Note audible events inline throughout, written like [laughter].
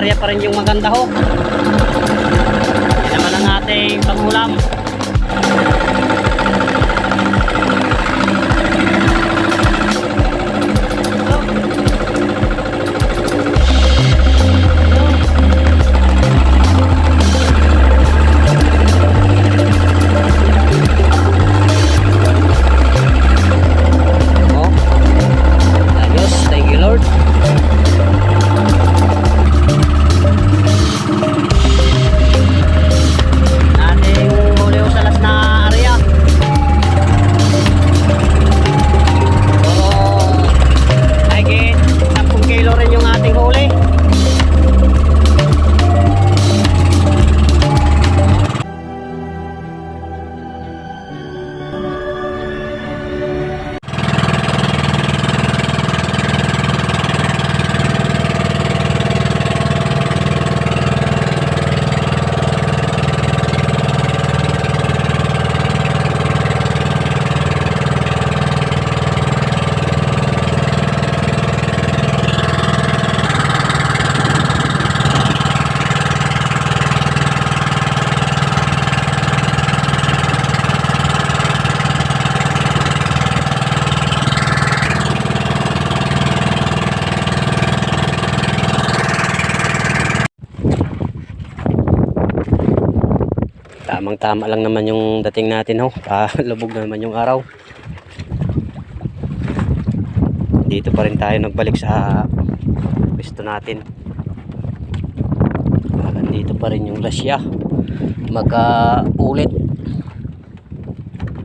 area pa rin yung maganda ho. Yan naman ang ating pangulam. Tamang tama lang naman yung dating natin ho. Ah, lubog na naman yung araw. Dito pa rin tayo nagbalik sa pwesto natin. Ah, Nandito pa rin yung lasya. Magka-ulit.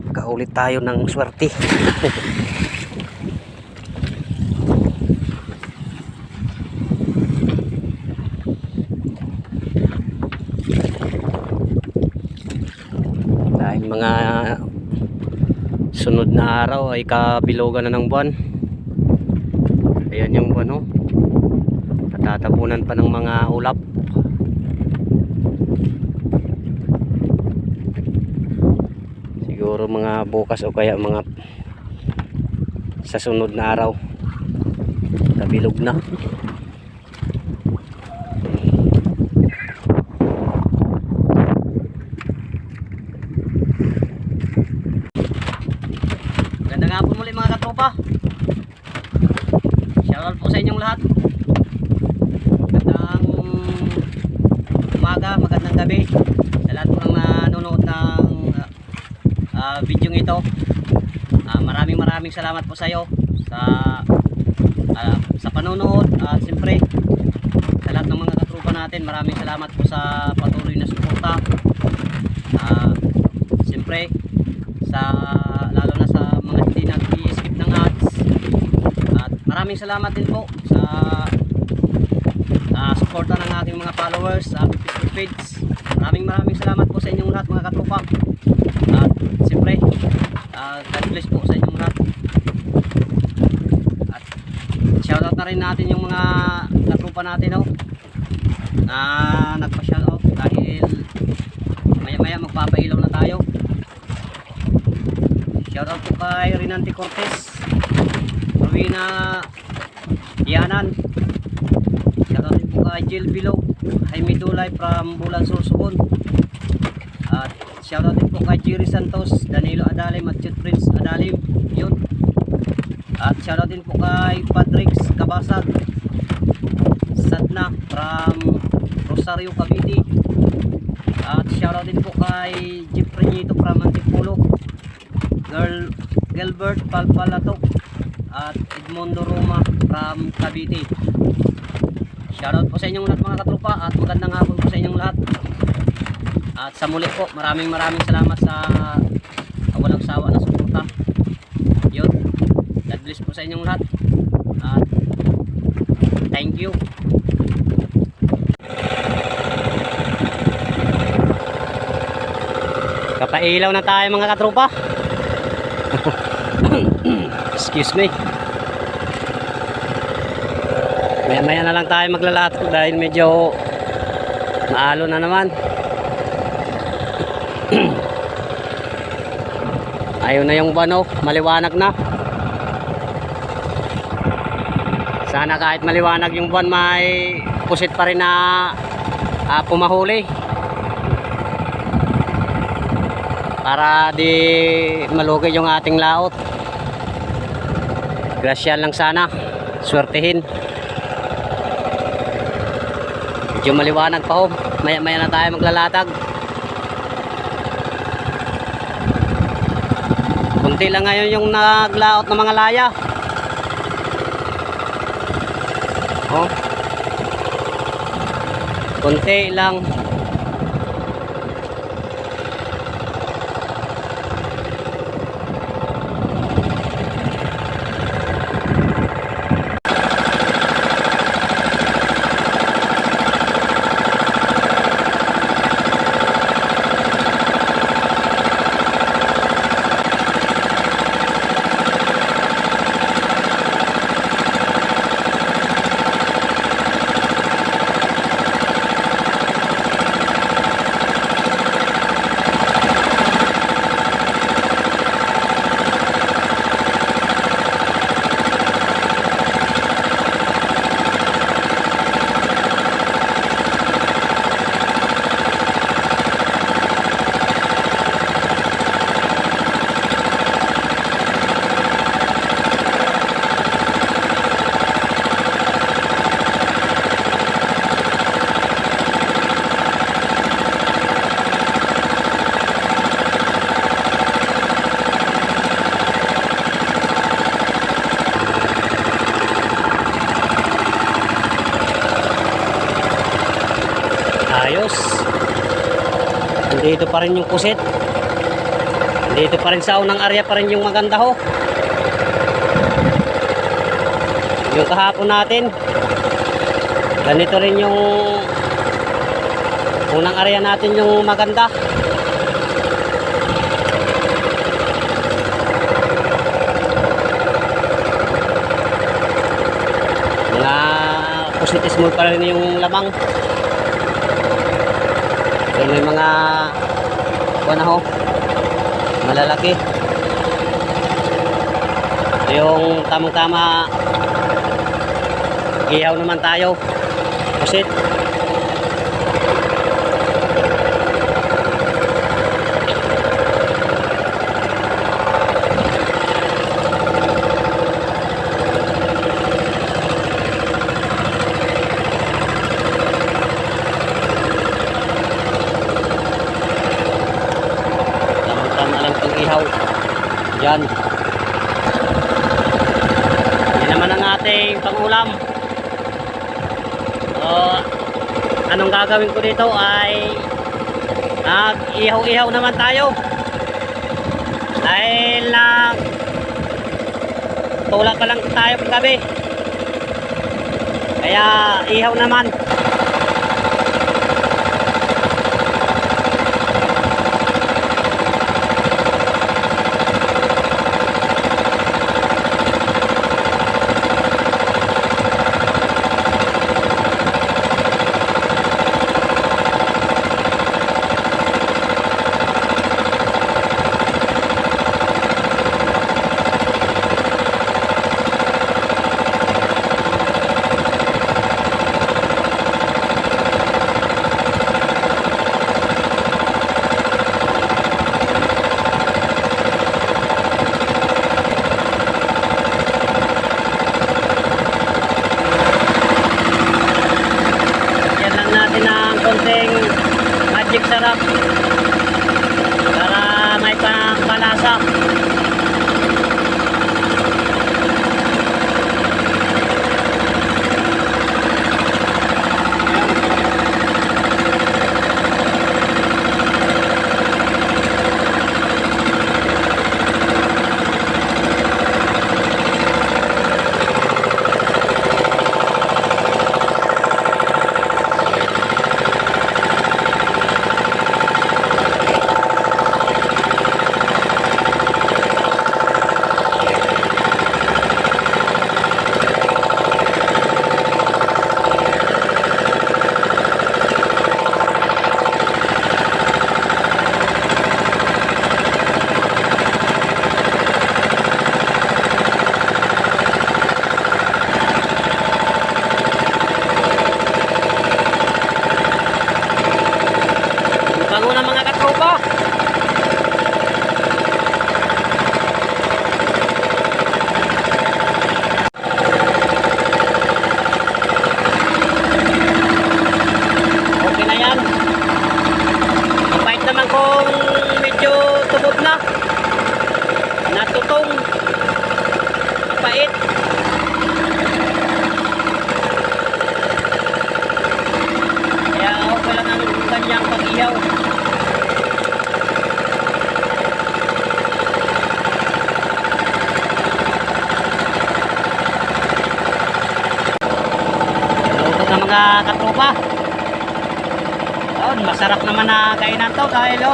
Magka-ulit tayo ng swerte. [laughs] dahil mga sunod na araw ay kabilogan na ng buwan. Ayan yung buwan oh. natatabunan pa ng mga ulap. Siguro mga bukas o kaya mga sa sunod na araw. Kabilog na Ganda nga po muli mga katropa. Shoutout po sa inyong lahat. Magandang umaga, magandang gabi. Sa lahat po ng nanonood ng uh, video ito. Ah, maraming maraming salamat po sa iyo sa ah, sa panonood. At siyempre sa lahat ng mga katropa natin maraming salamat po sa patuloy na suporta. Ah, siyempre sa lalo na sa mga hindi nag-skip ng ads. At maraming salamat din po sa uh, suporta ng ating mga followers sa Facebook page. Maraming maraming salamat po sa inyong lahat mga uh, God bless po sa inyong lahat at shoutout na rin natin yung mga katropa natin oh, na nagpa-shoutout dahil maya maya magpapailaw na tayo Shoutout po kay Rinante Cortez, Rowena Yanan. Shoutout po kay Jill Bilo, Jaime Dulay from Bulan Sursubon. Shoutout din po kay Jerry Santos, Danilo Adalim at Chut Prince Adalim. Yun. At shoutout din po kay Patrix Kabasag, Sadna from Rosario Cavite. At shoutout din po kay Jeffrey Nito from Antipolo. Girl Gilbert Palpalatok at Edmondo Roma from Cavite. Shoutout po sa inyong lahat mga katropa at magandang hapon po sa inyong lahat. At sa muli po, maraming maraming salamat sa walang sawa na suporta. Yun. God bless po sa inyong lahat. At thank you. Kapailaw na tayo mga katropa. [coughs] Excuse me. Maya maya na lang tayo maglalato dahil medyo maalo na naman. Ayaw na yung bano, maliwanag na. Sana kahit maliwanag yung buwan may pusit pa rin na ah, pumahuli. Para di malugay yung ating laot. Grasya lang sana. Swertehin. Medyo maliwanag pa ho. Maya maya na tayo maglalatag. Kunti lang ngayon yung naglaot ng mga laya. Oh. Kunti lang. Ayos. Dito pa rin yung pusit. Dito pa rin sa unang area pa rin yung maganda ho. Yung kahapon natin. Ganito rin yung unang area natin yung maganda. Mga pusit small pa rin yung lamang. Pero may mga ano ho, malalaki. Yung tamang-tama ihaw naman tayo. Pusit. Tamang-tama lang pang ihaw. Yan. Yan naman ang ating pangulam. So, anong gagawin ko dito ay nag-ihaw-ihaw naman tayo. Dahil na tula pa lang tayo paggabi. Kaya ihaw naman.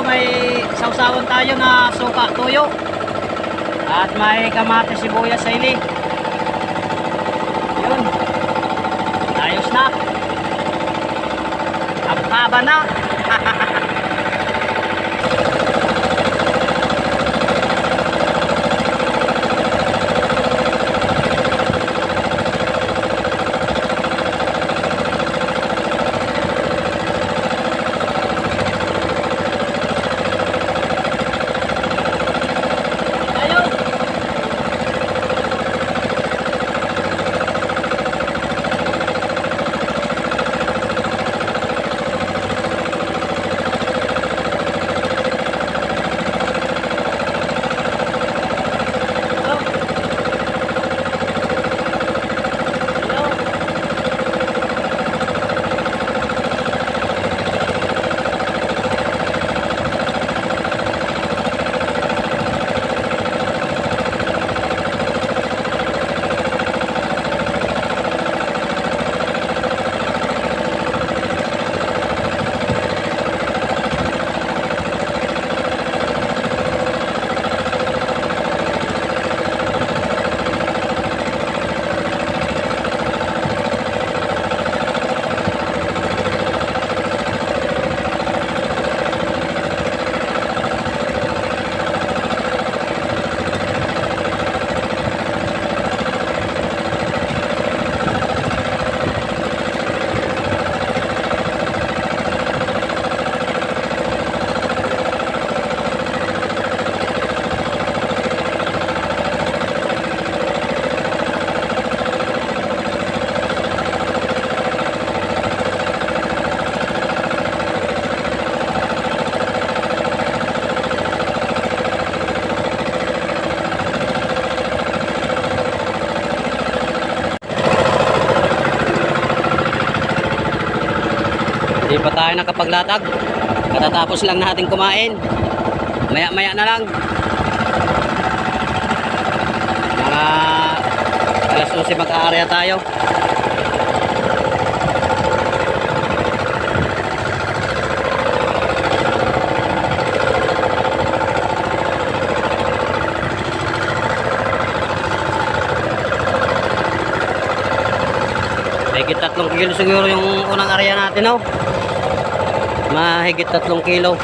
May sausawan tayo na suka tuyo. At may kamatis sibuyas sa ili. Yun. Ayos na. Ang haba na. [laughs] tayo nakapaglatag. Katatapos lang natin kumain. Maya-maya na lang. Mga alas 11 mag-aarya tayo. Mahigit tatlong kilo siguro yung unang area natin, oh. Mahigit tatlong kilo.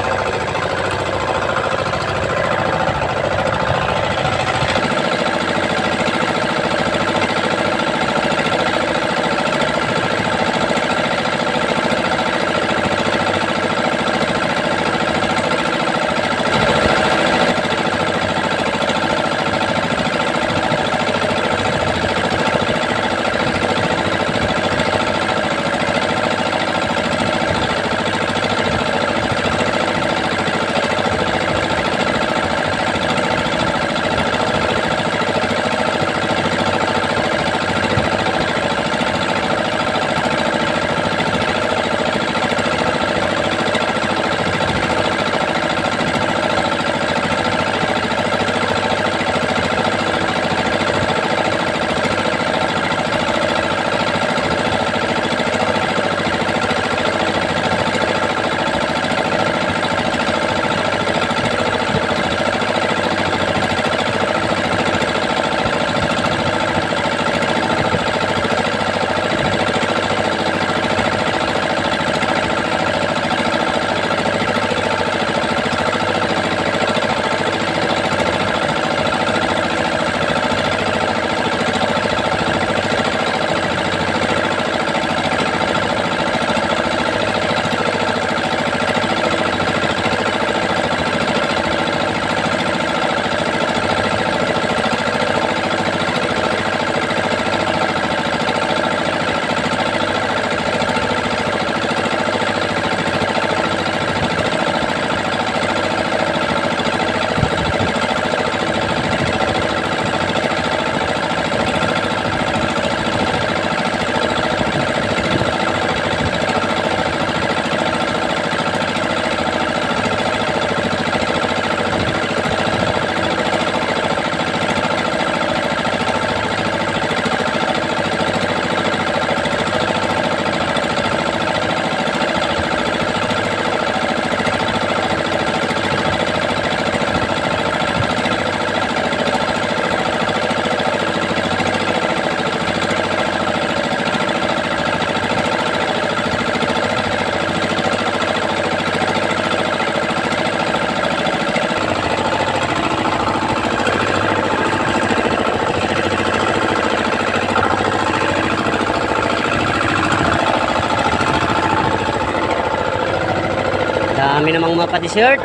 Dami namang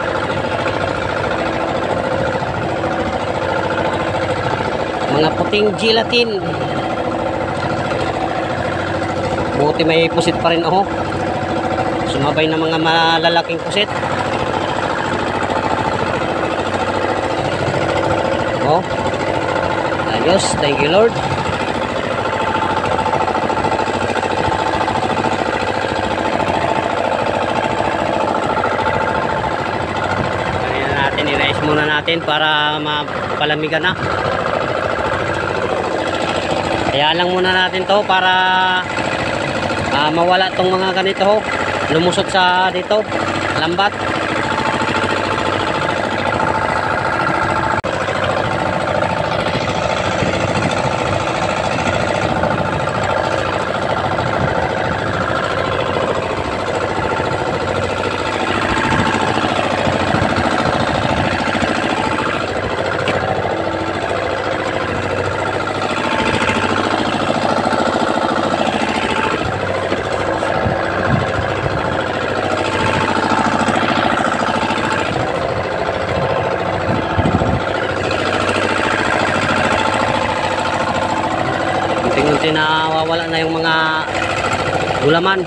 mga puting gelatin. Buti may pusit pa rin ako. Sumabay na mga malalaking pusit. Oh. Ayos. Thank you Lord. Kanina natin, i-rice muna natin para mapalamigan na. Kaya lang muna natin to para ah, mawala tong mga ganito. Lumusot sa dito, lambat. Unti-unti na wawala na yung mga gulaman.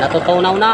Natutunaw na.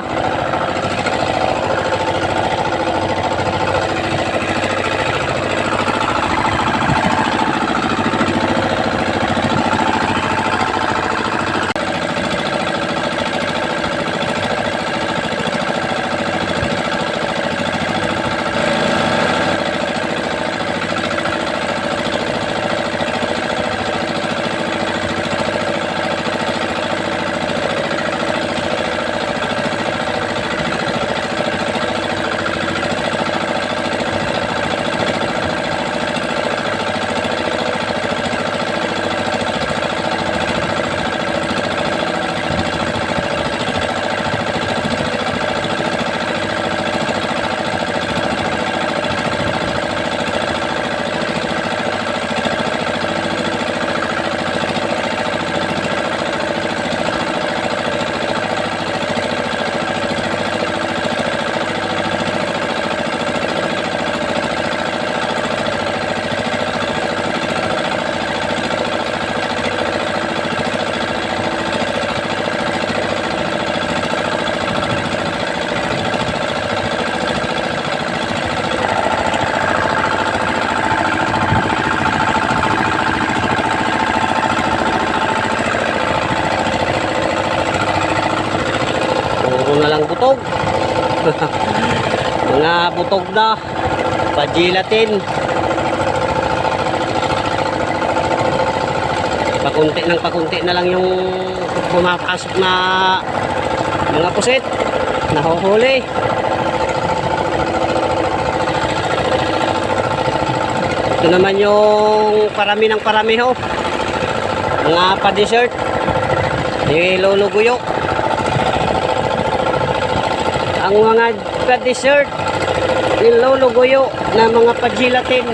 Puro na lang butog. Mga butog na. Pagilatin. Pakunti ng pakunti na lang yung pumapasok na mga pusit. Nahuhuli. Ito naman yung parami ng parami ho. Mga pa-dessert. Niluluguyo. Ang mga pa-dessert. Niluluguyo na mga pa-gelatin.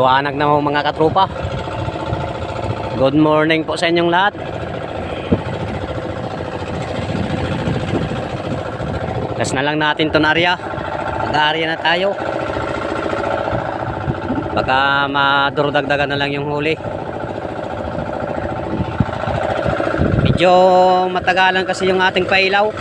Paliwanag na ho mga katropa. Good morning po sa inyong lahat. Gas na lang natin ton area. Mag-area na tayo. Baka madurudagdagan na lang yung huli. Medyo matagalan kasi yung ating pailaw.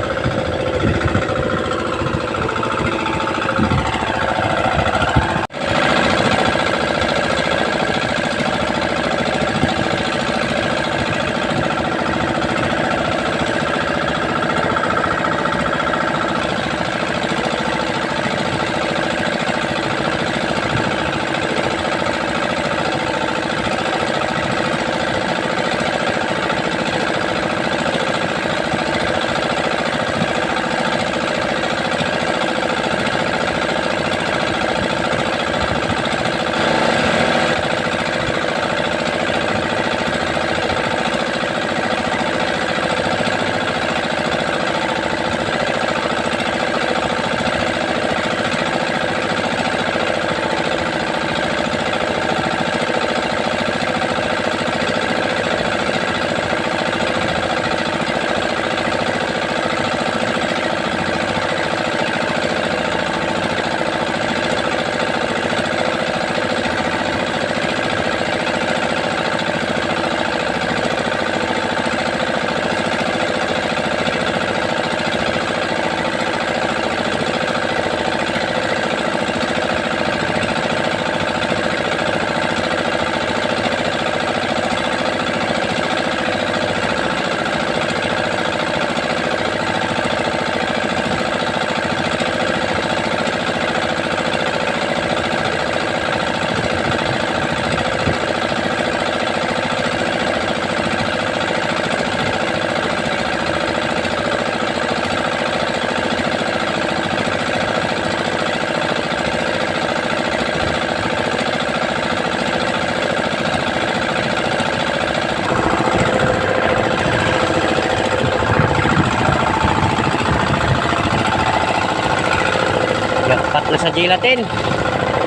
Gelatin.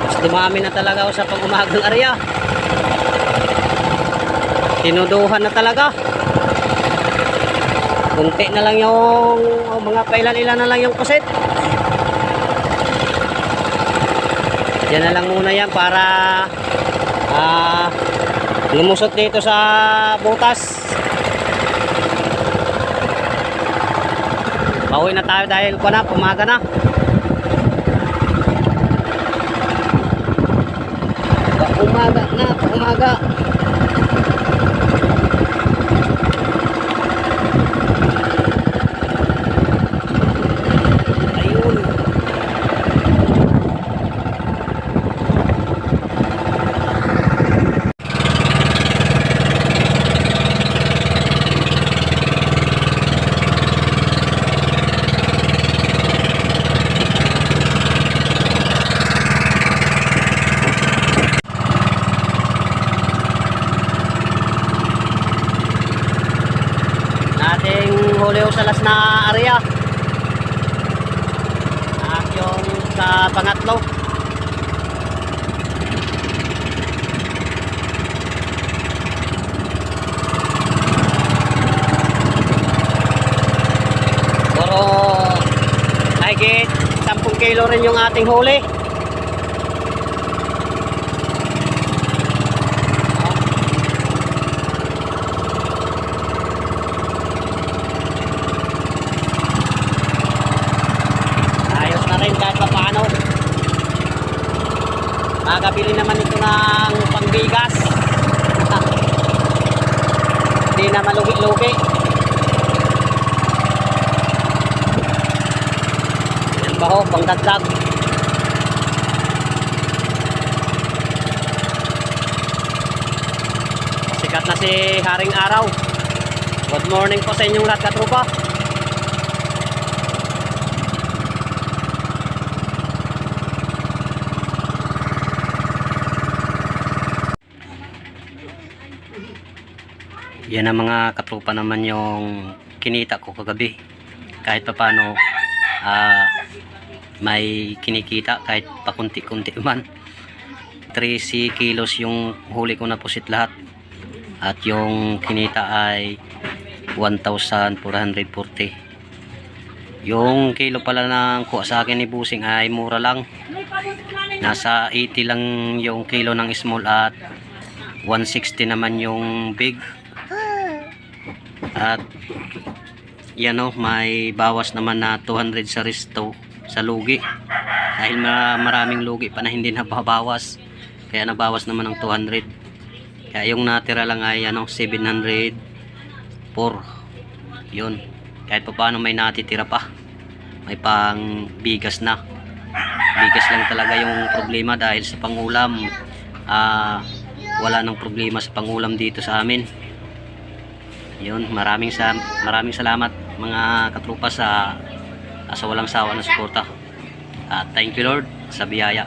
Mas dumami na talaga ako sa pag-umagang area. Tinuduhan na talaga. Kunti na lang yung o mga pailan-ilan na lang yung kusit. Yan na lang muna yan para ah, lumusot dito sa butas. Pauwi na tayo dahil ko na, umaga na. Umaga na, umaga. Ayun. Nating huli sa las na area. At pangatlo. Pero mahigit 10 kilo rin yung ating huli. Ayos na rin kahit pa paano. Makakabili naman ito ng pangbigas. Hindi na malugi-lugi. Yan ba ho, pangdagdag. Sikat na si Haring Araw. Good morning po sa inyong lahat katrupa. Yan ang mga katrupa naman yung kinita ko kagabi. Kahit pa paano ah, may kinikita kahit pakunti-kunti [laughs] man. 3 kilos yung huli ko na pusit lahat. At yung kinita ay 1,440. Yung kilo pala ng kuha sa akin ni Busing ay mura lang. Nasa 80 lang yung kilo ng small at 160 naman yung big. At yan o, may bawas naman na 200 sa resto sa lugi. Dahil ma- maraming lugi pa na hindi nababawas. Kaya nabawas naman ng 200. Kaya yung natira lang ay ano, 704. Yun. Kahit pa paano may natitira pa. May pang bigas na. Bigas lang talaga yung problema dahil sa pangulam. Ah, wala nang problema sa pangulam dito sa amin. Yun, maraming sa maraming salamat mga katrupa sa sa walang sawa na suporta. At thank you Lord sa biyaya.